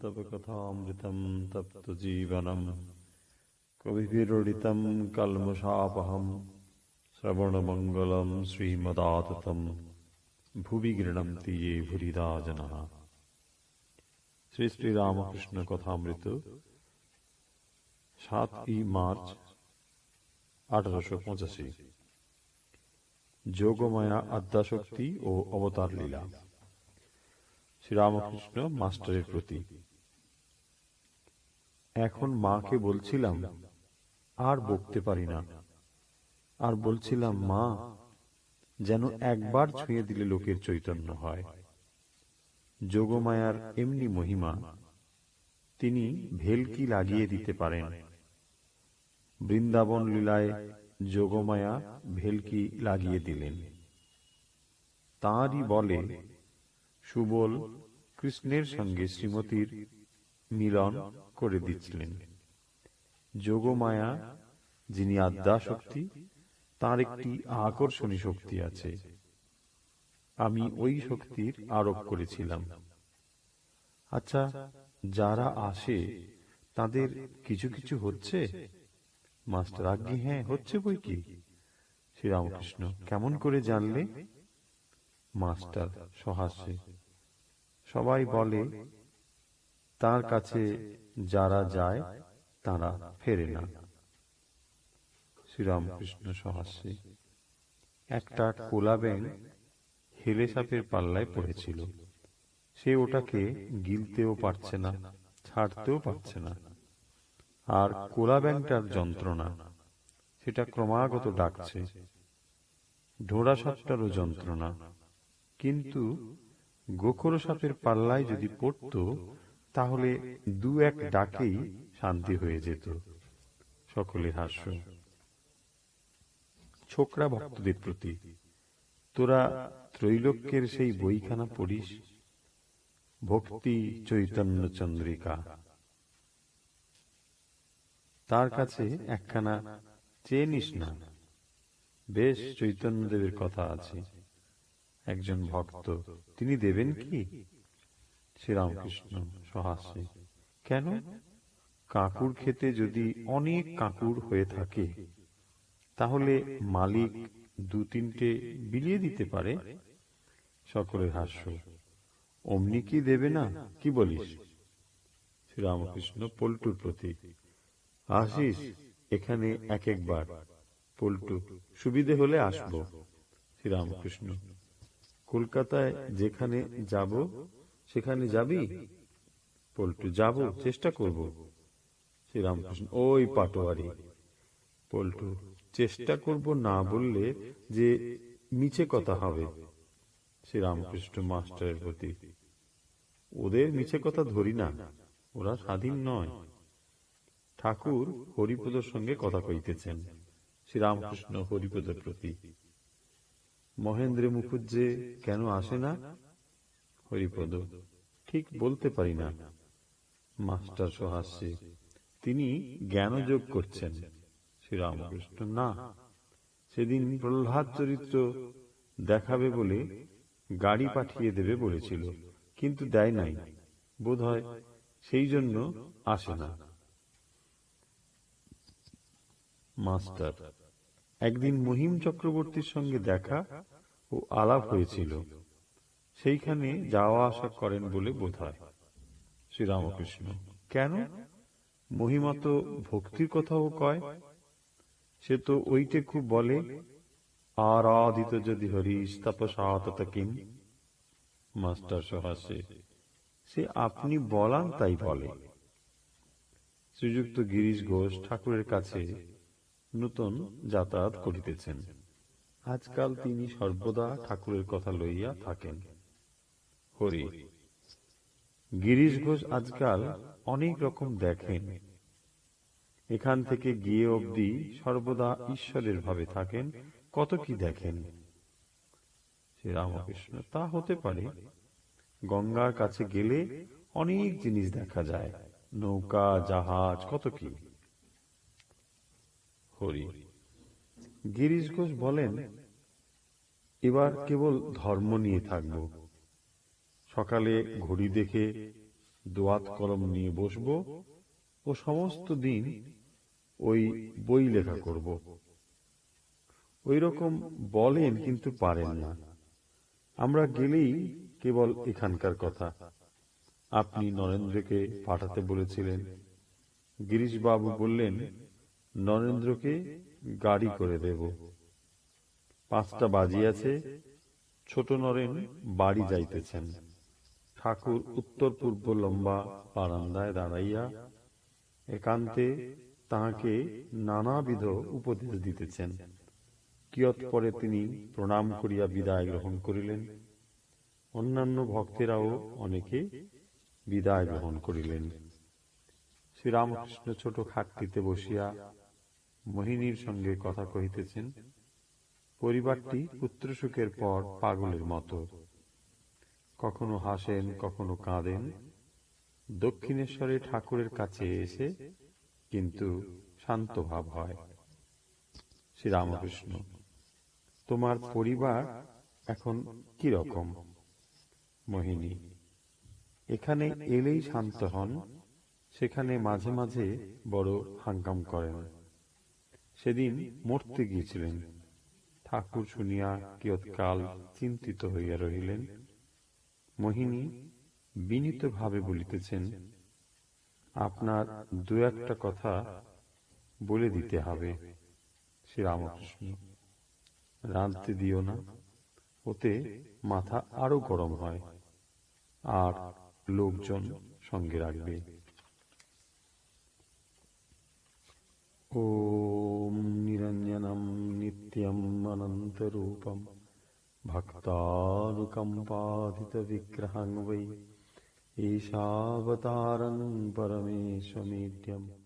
तव कथामृतं तप्तजीवनम् कविभिरोडितं कल्मषापहं श्रवणमङ्गलं श्रीमदाततं ভুবি গৃণন্তি ये ভুরিদা জনः শ্রী শ্রী রামকৃষ্ণ কথামৃত সাতই মার্চ আঠারোশো পঁচাশি যোগমায়া আদ্যাশক্তি ও অবতার লীলা শ্রীরামকৃষ্ণ মাস্টারের প্রতি এখন মাকে বলছিলাম, আর বকতে পারি না। আর বলছিলাম, মা, যেন একবার ছুঁয়ে দিলে লোকের চৈতন্য হয়। যোগমায়ার এমনি মহিমা, তিনি ভেলকি লাগিয়ে দিতে পারেন। বৃন্দাবন লীলায় যোগমায়া ভেলকি লাগিয়ে দিলেন। তাঁরই বলে, সুবল, কৃষ্ণের সঙ্গে শ্রীমতীর মিলন করে দিচ্ছিলেন। যোগমায়া, যিনি আদ্যাশক্তি, তার একটি আকর্ষণী শক্তি আছে। আমি ওই শক্তির আরোপ করেছিলাম। আচ্ছা যারা আসে, তাদের কিছু কিছু হচ্ছে? মাস্টার আজ্ঞে হ্যাঁ হচ্ছে বই কি? শ্রীরামকৃষ্ণ, কেমন করে জানলে? মাস্টার সহাস্যে, সবাই বলে তার কাছে যারা যায়, তারা ফেরে না। শ্রীরামকৃষ্ণ সহাস্যে একটা কোলা ব্যাং হেলে সাপের পাল্লায় পড়েছিল। সে ওটাকে গিলতেও পারছে না, ছাড়তেও পারছে না। আর কোলা ব্যাংটার যন্ত্রণা, সেটা ক্রমাগত ডাকছে। ঢোড়া সাপটারও যন্ত্রণা। কিন্তু গোখর সাপের পাল্লায় যদি পড়ত তাহলে দু এক ডাকেই শান্তি হয়ে যেত। সকলের হাস্য। ছোকরা ভক্তদের প্রতি, তোরা ত্রৈলোক্যের সেই বইখানা পড়িস? ভক্তি চৈতন্য চন্দ্রিকা। তার কাছে একখানা চেয়ে নিস না। বেশ চৈতন্যদেবের কথা আছে। একজন ভক্ত, তিনি দেবেন কি? শ্রীরামকৃষ্ণ সহাস্যে। কেন? কাকুর খেতে যদি অনেক কাকুর হয়ে থাকে, তাহলে মালিক দু তিনটে বিলিয়ে দিতে পারে? সকলের হাস্য। অমনি কি দেবে না? কি বলিস? শ্রীরামকৃষ্ণ পল্টুর প্রতি আসিস, এখানে এক একবার। পল্টু, সুবিধে হলে আসব। শ্রীরামকৃষ্ণ, কলকাতায় যেখানে যাব সেখানে যাবি? পল্টু, যাব, চেষ্টা করব। শ্রীরামকৃষ্ণ, ওই পাটোয়ারি। পল্টু, চেষ্টা করব না বললে যে মিছে কথা হবে। শ্রীরামকৃষ্ণ মাস্টারের প্রতি, ওদের মিছে কথা ধরি না, ওরা স্বাধীন নয়। ঠাকুর হরিপদর সঙ্গে কথা কইতেছেন, শ্রীরামকৃষ্ণ হরিপদের প্রতি। মহেন্দ্র মুখুজ্জে কেন আসে না? হরিপদ, ঠিক বলতে পারি না। মাস্টার সহাস্যে তিনি জ্ঞানযোগ করছেন। শ্রীরামকৃষ্ণ, না। সেদিন প্রহ্লাদ চরিত্র দেখাবে বলে গাড়ি পাঠিয়ে দেবে বলেছিল, কিন্তু দেয় নাই। বোধ হয় সেই জন্য আসে না। মাস্টার, একদিন মহিম চক্রবর্তীর সঙ্গে দেখা ও আলাপ হয়েছিল। সেইখানে যাওয়া আসা করেন বলে বোধ হয়। শ্রীরামকৃষ্ণ। কেন? মহিমা তো ভক্তির কথাও কয়। সে তো ওইটে খুব বলে, আরাধিত যদি হরিশ, তপসা মাস্টার সহাসে সে আপনি বলান তাই বলে। শ্রীযুক্ত গিরিশ ঘোষ ঠাকুরের কাছে নূতন যাতায়াত করিতেছেন। আজকাল তিনি সর্বদা ঠাকুরের কথা লইয়া থাকেন। হরি গিরিশ ঘোষ আজকাল অনেক রকম দেখেন। এখান থেকে গিয়ে অবধি সর্বদা ঈশ্বরের ভাবে থাকেন, কত কি দেখেন? শ্রী রামকৃষ্ণ, তা হতে পারে। গঙ্গার কাছে গেলে অনেক জিনিস দেখা যায়, নৌকা, জাহাজ, কত কি? হরি। গিরিশ ঘোষ বলেন, এবার কেবল ধর্ম নিয়ে থাকব। সকালে ঘড়ি দেখে দোয়াত কলম নিয়ে বসবো ও সমস্ত দিন ওই বই লেখা করব। ওই রকম বলেন কিন্তু পারেন না। আমরা গেলেই কেবল এখানকার কথা। আপনি নরেন্দ্রকে পাঠাতে বলেছিলেন। গিরিশবাবু বললেন, নরেন্দ্রকে গাড়ি করে দেব। পাঁচটা বাজিয়াছে, ছোট নরেন বাড়ি যাইতেছেন। ঠাকুর উত্তর পূর্ব লম্বা বারান্দায় দাঁড়াইয়া একান্তে তাহাকে নানাবিধ উপদেশ দিতেছেন। কিয়ৎপরে তিনি প্রণাম করিয়া বিদায় গ্রহণ করিলেন। অন্যান্য ভক্তেরাও অনেকে বিদায় গ্রহণ করিলেন। শ্রীরামকৃষ্ণ ছোট খাটটিতে বসিয়া মোহিনীর সঙ্গে কথা কহিতেছেন, পরিবারটি পুত্রসুখের পর পাগলের মতো। কখনো হাসেন, কখনো কাঁদেন। দক্ষিণেশ্বরে ঠাকুরের কাছে এসে কিন্তু শান্ত ভাব হয়। শ্রীরামকৃষ্ণ, তোমার পরিবার এখন কি রকম মোহিনী, এখানে এলেই শান্ত হন, সেখানে মাঝে মাঝে বড় হাঙ্গাম করেন। সেদিন মরতে গিয়েছিলেন। ঠাকুর শুনিয়া কিয়ৎকাল চিন্তিত হইয়া রহিলেন। মোহিনী বিনীতভাবে বলিতেছেন আপনার দু একটা কথা বলে দিতে হবে শ্রীরামকৃষ্ণ রাঁধতে দিও না ওতে মাথা আরো গরম হয় আর লোকজন সঙ্গে রাখবে ॐ निरञ्जनं नित्यम् अनन्तरूपम् भक्तानुकम्पाधितविग्रहं वै ईशावतारं परमेश्वमेड्यम्। तम्